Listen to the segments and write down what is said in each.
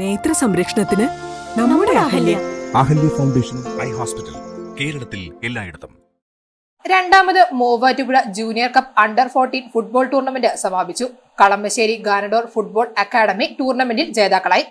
നേത്ര സംരക്ഷണത്തിന് നമ്മുടെ Ahalya. Ahalya. Foundation eye hospital കേരളത്തിൽ എല്ലായിടത്തും. രണ്ടാമത് Muvattupuzha junior cup under fourteen football tournament സമാപിച്ചു. കളമശ്ശേരി ഗാനഡോർ ഫുട്ബോൾ അക്കാദമി ടൂർണമെന്റിൽ ജേതാക്കളായി.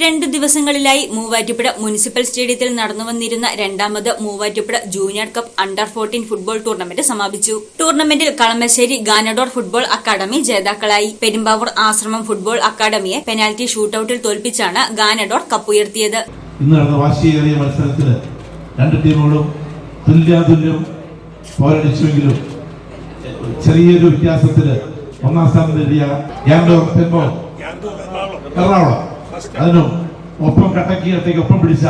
രണ്ടു ദിവസങ്ങളിലായി മൂവാറ്റുപുഴ മുനിസിപ്പൽ സ്റ്റേഡിയത്തിൽ നടന്നുവന്നിരുന്ന രണ്ടാമത് Muvattupuzha junior cup under fourteen football tournament സമാപിച്ചു. ടൂർണമെന്റിൽ കളമശ്ശേരി ഗാനഡോർ ഫുട്ബോൾ അക്കാദമി ജേതാക്കളായി. പെരുമ്പാവൂർ ആശ്രമം ഫുട്ബോൾ അക്കാദമിയെ പെനാൽറ്റി ഷൂട്ടൌട്ടിൽ തോൽപ്പിച്ചാണ് ഗാനഡോർ കപ്പുയർത്തിയത് ഇന്ന് നടന്ന വാശിയേറിയ മത്സരത്തിൽ രണ്ട് ടീമുകളും ചെറിയൊരു വ്യത്യാസത്തിൽ ഒന്നാം സ്ഥാനം നേടിയ എറണാകുളം. അതിനും ഒപ്പം കട്ടക്കി കട്ടയ്ക്ക് ഒപ്പം പിടിച്ച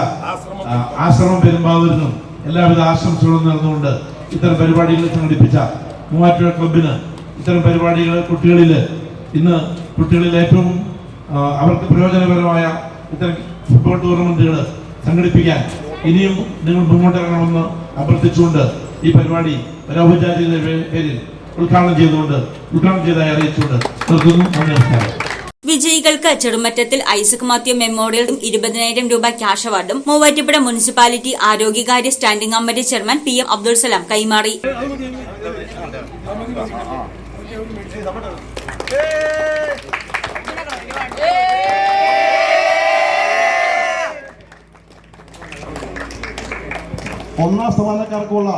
ആശ്രമം. പെരുമ്പാവൂരിനും എല്ലാവിധ ആശംസകളും നേർന്നുകൊണ്ട് ഇത്തരം പരിപാടികൾ സംഘടിപ്പിച്ച മൂവാറ്റുപുഴ ക്ലബിന് ഇത്തരം പരിപാടികൾ കുട്ടികളിൽ ഇന്ന് കുട്ടികളിൽ ഏറ്റവും അവർക്ക് പ്രയോജനപരമായ ഇത്തരം ഫുട്ബോൾ ടൂർണമെന്റുകൾ സംഘടിപ്പിക്കാൻ ഇനിയും നിങ്ങൾ മുന്നോട്ടിറങ്ങണമെന്ന് അഭ്യർത്ഥിച്ചുകൊണ്ട് ഈ പരിപാടി ഒരു ഔപചാരികത പേ- പേരിൽ ഉദ്ഘാടനം ചെയ്തുകൊണ്ട് ഉദ്ഘാടനം ചെയ്തതായി അറിയിച്ചുകൊണ്ട് നിർത്തുന്നു. നന്ദി നമസ്കാരം. വിജയികൾക്ക് ചെറുമറ്റത്തിൽ ഐസക് മാത്യു മെമ്മോറിയലും ഇരുപതിനായിരം രൂപ ക്യാഷ് അവാർഡും Muvattupuzha municipality ആരോഗ്യകാര്യ standing committee chairman P M Abdul Salam കൈമാറി. ഒന്നാം സ്ഥാനക്കാർക്കുള്ള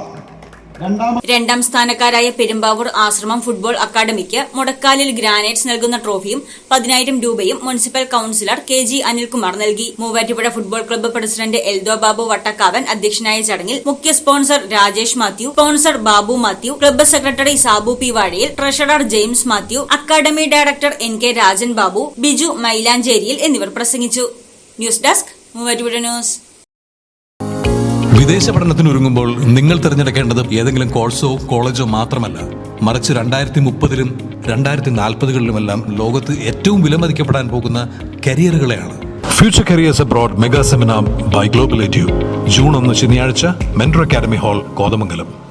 രണ്ടാം സ്ഥാനക്കാരായ പെരുമ്പാവൂർ ആശ്രമം ഫുട്ബോൾ അക്കാദമിക്ക് മുടക്കാലിൽ ഗ്രാനൈറ്റ്സ് നൽകുന്ന ട്രോഫിയും പതിനായിരം രൂപയും municipal councillor K G Anilkumar നൽകി. Muvattupuzha football club president Eldo Babu Vattakkavan അധ്യക്ഷനായ ചടങ്ങിൽ മുഖ്യ sponsor Rajesh Mathew sponsor Babu Mathew club secretary Sabu P Vazhayil treasurer James Mathew academy director N K Rajan Babu Biju മൈലാഞ്ചേരിയിൽ എന്നിവർ പ്രസംഗിച്ചു. News desk Muvattupuzha news. വിദേശ പഠനത്തിന് ഒരുങ്ങുമ്പോൾ നിങ്ങൾ തിരഞ്ഞെടുക്കേണ്ടത് ഏതെങ്കിലും കോഴ്സോ കോളേജോ മാത്രമല്ല. മറിച്ച് രണ്ടായിരത്തി മുപ്പതിലും രണ്ടായിരത്തി നാൽപ്പതുകളിലുമെല്ലാം ലോകത്ത് ഏറ്റവും വിലമതിക്കപ്പെടാൻ പോകുന്ന കരിയറുകളെയാണ്. Future careers abroad mega seminar by global edu June ഒന്ന് ശനിയാഴ്ച മെൻട്രോ അക്കാദമി ഹാൾ കോതമംഗലം.